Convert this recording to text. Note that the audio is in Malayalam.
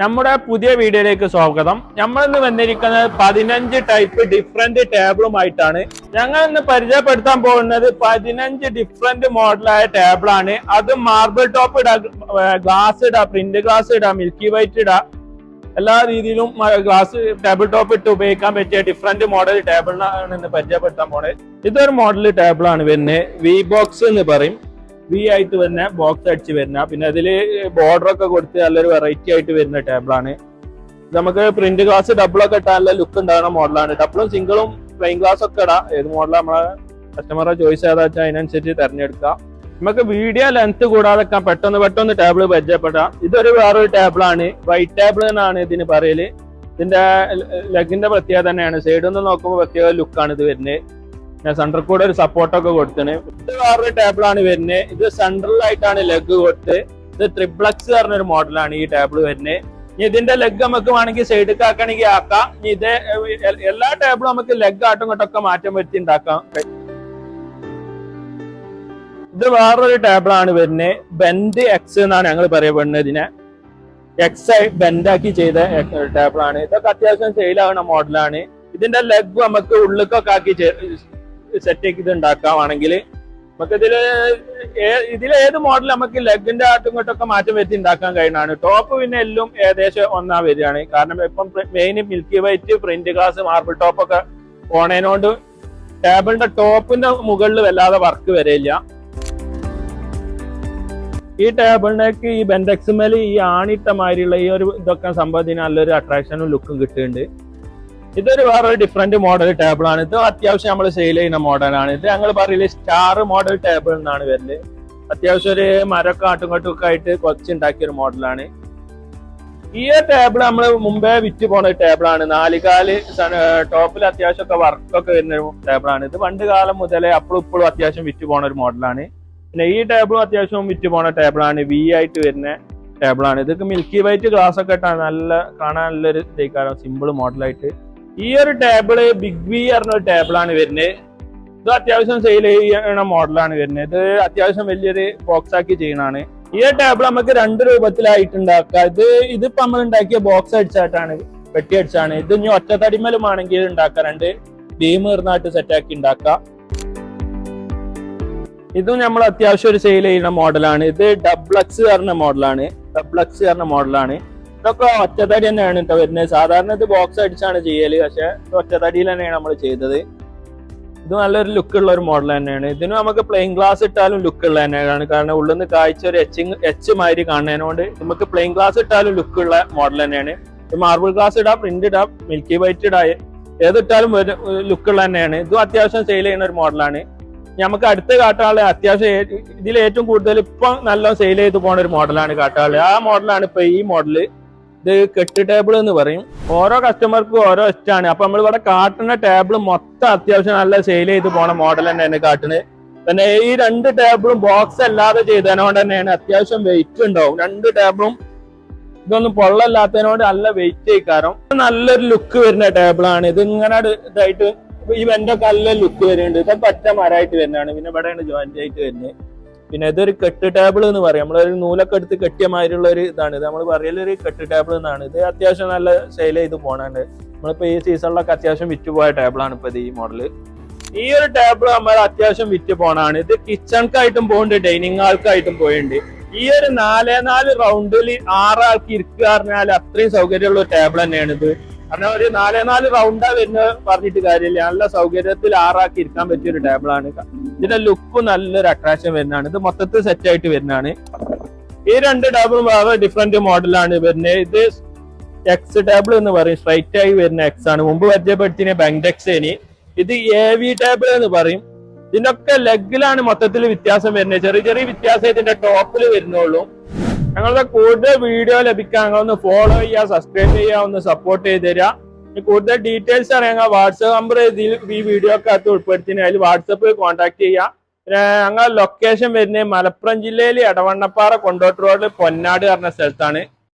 നമ്മുടെ പുതിയ വീഡിയോയിലേക്ക് സ്വാഗതം. നമ്മൾ ഇന്ന് വന്നിരിക്കുന്നത് പതിനഞ്ച് ടൈപ്പ് ഡിഫറെന്റ് ടേബിളുമായിട്ടാണ് ഞങ്ങൾ ഇന്ന് പരിചയപ്പെടുത്താൻ പോകുന്നത് പതിനഞ്ച് ഡിഫറെന്റ് മോഡലായ ടേബിളാണ് അത് മാർബിൾ ടോപ്പ് ഇടാ ഗ്ലാസ് ഇടാ പ്രിന്റ് ഗ്ലാസ് ഇടാ മിൽക്കി വൈറ്റ് ഇടാ. എല്ലാ രീതിയിലും ഗ്ലാസ് ടേബിൾ ടോപ്പ് ഇട്ട് ഉപയോഗിക്കാൻ പറ്റിയ ഡിഫറെന്റ് മോഡൽ ടേബിളാണ് ഇന്ന് പരിചയപ്പെടുത്താൻ പോണത് ഇതൊരു മോഡൽ ടേബിളാണ് വരുന്നത് വി ബോക്സ് എന്ന് പറയും. വി ആയിട്ട് വരുന്ന ബോക്സ് അടിച്ച് വരുന്ന പിന്നെ അതിൽ ബോർഡർ ഒക്കെ കൊടുത്ത് നല്ലൊരു വെറൈറ്റി ആയിട്ട് വരുന്ന ടേബിളാണ് നമുക്ക് പ്രിന്റ് ഗ്ലാസ് ഡബിളൊക്കെ നല്ല ലുക്ക് ഉണ്ടാകുന്ന മോഡലാണ് ഡബിളും സിംഗിളും പ്ലെയിൻ ഗ്ലാസ് ഒക്കെ ഇടാം. ഏത് മോഡലാണ് നമ്മളെ കസ്റ്റമറെ ചോയ്സ് ഏതാ വെച്ചാൽ അതിനനുസരിച്ച് തിരഞ്ഞെടുക്കാം. നമുക്ക് വീഡിയോ ലെങ്ത് കൂടാതെ പെട്ടെന്ന് പെട്ടെന്ന് ടേബിൾ പരിചയപ്പെടാം. ഇതൊരു വേറൊരു ടേബിളാണ് വൈറ്റ് ടേബിൾ എന്നാണ് ഇതിന് പറയൽ. ഇതിന്റെ ലെഗിന്റെ പ്രത്യേകത തന്നെയാണ്. സൈഡിൽ നിന്ന് നോക്കുമ്പോൾ പ്രത്യേക ലുക്കാണ് ഇത് വരുന്നത്. പിന്നെ സെൻട്രൽ കൂടെ ഒരു സപ്പോർട്ടൊക്കെ കൊടുത്തിന് ഇത് വേറൊരു ടേബിളാണ് വരുന്നത് ഇത് സെൻട്രലായിട്ടാണ് ലെഗ് കൊടുത്ത്. ഇത് ട്രിപ്ലക്സ് പറഞ്ഞൊരു മോഡലാണ് ഈ ടേബിൾ വരുന്നത് ഇനി ഇതിന്റെ ലെഗ് നമുക്ക് വേണമെങ്കിൽ സൈഡിൽ ആക്കണമെങ്കിൽ ആക്കാം. ഇനി ഇത് എല്ലാ ടേബിളും നമുക്ക് ലെഗ് ആട്ടും ഇങ്ങോട്ടൊക്കെ മാറ്റം വരുത്തി ഉണ്ടാക്കാം ഇത് വേറൊരു ടേബിളാണ് വരുന്നത് ബെൻഡ് എക്സ് എന്നാണ് ഞങ്ങൾ പറയപ്പെടുന്നത് ഇതിനെ. എക്സ് ബെൻഡാക്കി ചെയ്ത ടേബിളാണ് ഇതൊക്കെ അത്യാവശ്യം സെയിലാകുന്ന മോഡലാണ് ഇതിന്റെ ലെഗ് നമുക്ക് ഉള്ളിക്കൊക്കെ ആക്കി സെറ്റ് ആക്കി ഇത് ഉണ്ടാക്കാവാണെങ്കിൽ നമുക്ക് ഇതിൽ ഇതിൽ ഏത് മോഡൽ നമുക്ക് ലെഗിന്റെ ആട്ടും ഇങ്ങോട്ടൊക്കെ മാറ്റം വരുത്തി ഉണ്ടാക്കാൻ കഴിയുന്നതാണ്. ടോപ്പ് പിന്നെ എല്ലാം ഏകദേശം ഒന്നാം വരികയാണ്. കാരണം ഇപ്പം main milky white print glass marble top ഒക്കെ ഓണേനോണ്ട് ടേബിളിന്റെ ടോപ്പിന്റെ മുകളിൽ വല്ലാതെ വർക്ക് വരില്ല ഈ ടേബിളിനേക്ക് ഈ ബെൻഡെക്സുമേൽ ഈ ആണിട്ട മാതിരിയുള്ള ഈ ഒരു ഇതൊക്കെ സംഭവത്തിന് നല്ലൊരു അട്രാക്ഷനും ലുക്കും കിട്ടുന്നുണ്ട്. ഇതൊരു വേറൊരു ഡിഫറെന്റ് മോഡൽ ടേബിൾ ആണ്. ഇത് അത്യാവശ്യം നമ്മൾ സെയിൽ ചെയ്യുന്ന മോഡലാണ് ഇത് ഞങ്ങൾ പറയില്ല സ്റ്റാർ മോഡൽ ടേബിൾ എന്നാണ് വരുന്നത് അത്യാവശ്യം ഒരു മരമൊക്കെ ആട്ടുംകൊട്ടും ഒക്കെ ആയിട്ട് കൊച്ചുണ്ടാക്കിയ ഒരു മോഡലാണ് ഈ ടേബിൾ നമ്മൾ മുമ്പേ വിറ്റ് പോണ ടേബിൾ ആണ്. നാലുകാൽ ടോപ്പിൽ അത്യാവശ്യം ഒക്കെ വർക്കൊക്കെ വരുന്ന ഒരു ടേബിൾ ആണ്. ഇത് പണ്ട് കാലം മുതലേ അപ്പോഴും ഇപ്പോഴും അത്യാവശ്യം വിറ്റ് പോണ ഒരു മോഡലാണ് പിന്നെ ഈ ടേബിളും അത്യാവശ്യം വിറ്റ് പോണ ടേബിൾ ആണ്. വി ആയിട്ട് വരുന്ന ടേബിൾ ആണ്. ഇതൊക്കെ മിൽക്കി വൈറ്റ് ഗ്ലാസ് ഒക്കെ ഇട്ടാണ് നല്ല കാണാൻ നല്ലൊരു സിമ്പിൾ മോഡലായിട്ട് ഈ ഒരു ടേബിൾ ബിഗ് വി പറഞ്ഞ ഒരു ടേബിളാണ് വരുന്നത്. ഇത് അത്യാവശ്യം സെയിൽ ചെയ്യണ മോഡലാണ് വരുന്നത്. ഇത് അത്യാവശ്യം വലിയൊരു ബോക്സ് ആക്കി ചെയ്യണതാണ്. ഈ ടേബിൾ നമുക്ക് രണ്ട് രൂപത്തിലായിട്ട് ഉണ്ടാക്കാം ഇത് ഇതിപ്പോ നമ്മൾ ഉണ്ടാക്കിയ ബോക്സ് അടിച്ചായിട്ടാണ് പെട്ടി അടിച്ചാണ്. ഇത് ഇനി ഒറ്റത്തടിമലും ആണെങ്കിൽ ഉണ്ടാക്കാം. രണ്ട് ബീം ഇറന്നായിട്ട് സെറ്റ് ആക്കി ഉണ്ടാക്കാം. ഇതും നമ്മൾ അത്യാവശ്യം ഒരു സെയിൽ ചെയ്യുന്ന മോഡലാണ് ഇത് ഡബ്ലക്സ് പറഞ്ഞ മോഡലാണ് ഡബ്ലക്സ് പറഞ്ഞ മോഡലാണ് ഇതൊക്കെ ഒറ്റത്തടി തന്നെയാണ് കേട്ടോ വരുന്നത്. സാധാരണ ഇത് ബോക്സ് അടിച്ചാണ് ചെയ്യൽ. പക്ഷെ ഒറ്റത്തടിയിൽ തന്നെയാണ് നമ്മൾ ചെയ്തത്. ഇത് നല്ലൊരു ലുക്ക് ഉള്ള ഒരു മോഡൽ തന്നെയാണ്. ഇതിന് നമുക്ക് പ്ലെയിൻ ഗ്ലാസ് ഇട്ടാലും ലുക്ക് ഉള്ള തന്നെയാണ്. കാരണം ഉള്ളിൽ നിന്ന് കാഴ്ച ഒരു എച്ചിങ് എച്ച് മാതിരി കാണുന്നതിനോണ്ട് നമുക്ക് പ്ലെയിൻ ഗ്ലാസ് ഇട്ടാലും ലുക്ക് ഉള്ള മോഡൽ തന്നെയാണ്. മാർബിൾ ഗ്ലാസ് ഇടാം പ്രിന്റ് ഇടാം മിൽക്കി വൈറ്റ് ഇടാം ഏതിട്ടാലും ലുക്ക് ഉള്ള തന്നെയാണ്. ഇതും അത്യാവശ്യം സെയിൽ ചെയ്യുന്ന ഒരു മോഡലാണ് നമുക്ക് അടുത്ത കാട്ടാളെ അത്യാവശ്യം ഇതിൽ ഏറ്റവും കൂടുതൽ ഇപ്പം നല്ല സെയിൽ ചെയ്ത് പോകുന്ന ഒരു മോഡലാണ് കാട്ടാൾ. ആ മോഡലാണ് ഇപ്പൊ ഈ മോഡൽ ഇത് കെട്ട് ടേബിൾ എന്ന് പറയും. ഓരോ കസ്റ്റമർക്കും ഓരോ ഇഷ്ടമാണ് അപ്പൊ നമ്മൾ ഇവിടെ കാട്ടുന്ന ടേബിൾ മൊത്തം അത്യാവശ്യം നല്ല സെയിൽ ചെയ്ത് പോണ മോഡൽ തന്നെയാണ് കാട്ടുന്നത്. പിന്നെ ഈ രണ്ട് ടേബിളും ബോക്സ് അല്ലാതെ ചെയ്തതിനോട് തന്നെയാണ് അത്യാവശ്യം വെയിറ്റ് ഉണ്ടാവും. രണ്ട് ടേബിളും ഇതൊന്നും പൊള്ളല്ലാത്തതിനോട് നല്ല വെയിറ്റ് ആയിക്കാരം. നല്ലൊരു ലുക്ക് വരുന്ന ടേബിളാണ് ഇത് ഇങ്ങനെ ഇതായിട്ട് ഈ വെന്റൊക്കെ നല്ല ലുക്ക് വരുന്നുണ്ട്. ഇതൊക്കെ ഒറ്റ മരമായിട്ട് വരുന്നതാണ്. പിന്നെ ഇവിടെയാണ് ജോയിന്റ് ആയിട്ട് വരുന്നത്. പിന്നെ ഇതൊരു കെട്ട് ടേബിൾ എന്ന് പറയും. നമ്മളൊരു നൂലൊക്കെ എടുത്ത് കെട്ടിയ മാതിരിയുള്ള ഒരു ഇതാണ്. ഇത് നമ്മൾ പറയലൊരു കെട്ട് ടേബിൾ എന്നാണ്. ഇത് അത്യാവശ്യം നല്ല സെയിൽ ചെയ്ത് പോണുണ്ട് നമ്മളിപ്പോ ഈ സീസണിലൊക്കെ അത്യാവശ്യം വിറ്റ് പോയ ടേബിളാണ് ഇപ്പൊ ഇത് ഈ മോഡൽ ഈ ഒരു ടേബിൾ നമ്മൾ അത്യാവശ്യം വിറ്റ് പോണാണ്. ഇത് കിച്ചൺക്കായിട്ടും പോകുന്നുണ്ട് ഡൈനിങ് ആൾക്കായിട്ടും പോയിട്ടുണ്ട് ഈ ഒരു നാലേ നാല് റൗണ്ടിൽ ആറാൾക്ക് ഇരിക്കുക പറഞ്ഞാൽ അത്രയും സൗകര്യമുള്ള ടേബിൾ തന്നെയാണ് ഇത്. കാരണം ഒരു നാലേ നാല് റൗണ്ടാ വരുന്ന പറഞ്ഞിട്ട് കാര്യമില്ല. നല്ല സൗകര്യത്തിൽ ആറാക്കി ഇരിക്കാൻ പറ്റിയ ഒരു ടേബിളാണ് ഇതിന്റെ ലുക്ക് നല്ലൊരു അട്രാക്ഷൻ വരുന്നതാണ്. ഇത് മൊത്തത്തിൽ സെറ്റ് ആയിട്ട് വരുന്നതാണ്. ഈ രണ്ട് ടേബിളും വേറെ ഡിഫറെന്റ് മോഡലാണ് വരുന്നത്. ഇത് എക്സ് ടേബിൾ എന്ന് പറയും. സ്ട്രൈറ്റ് ആയി വരുന്ന എക്സ് ആണ്. മുമ്പ് പരിചയപ്പെടുത്തിയ ബെങ്ഡെക്സ് ഇനി ഇത് എ വി ടേബിൾ എന്ന് പറയും. ഇതിനൊക്കെ ലെഗിലാണ് മൊത്തത്തിൽ വ്യത്യാസം വരുന്നത്. ചെറിയ ചെറിയ വ്യത്യാസം ഇതിന്റെ ടോപ്പിൽ വരുന്നുള്ളൂ. ഞങ്ങളുടെ കൂടുതൽ വീഡിയോ ലഭിക്കാൻ ഞങ്ങളൊന്ന് ഫോളോ ചെയ്യുക സബ്സ്ക്രൈബ് ചെയ്യുക ഒന്ന് സപ്പോർട്ട് ചെയ്ത് തരിക. കൂടുതൽ ഡീറ്റെയിൽസ് അറിയാൻ വാട്സപ്പ് നമ്പർ ഇതിൽ ഈ വീഡിയോ ഒക്കെ അകത്ത് ഉൾപ്പെടുത്തിന് അതിൽ വാട്സപ്പിൽ കോൺടാക്ട് ചെയ്യുക. പിന്നെ ഞങ്ങളുടെ ലൊക്കേഷൻ വരുന്നത് മലപ്പുറം ജില്ലയിൽ എടവണ്ണപ്പാറ കൊണ്ടോട്ട് റോഡ് പൊന്നാട് പറഞ്ഞ സ്ഥലത്താണ്.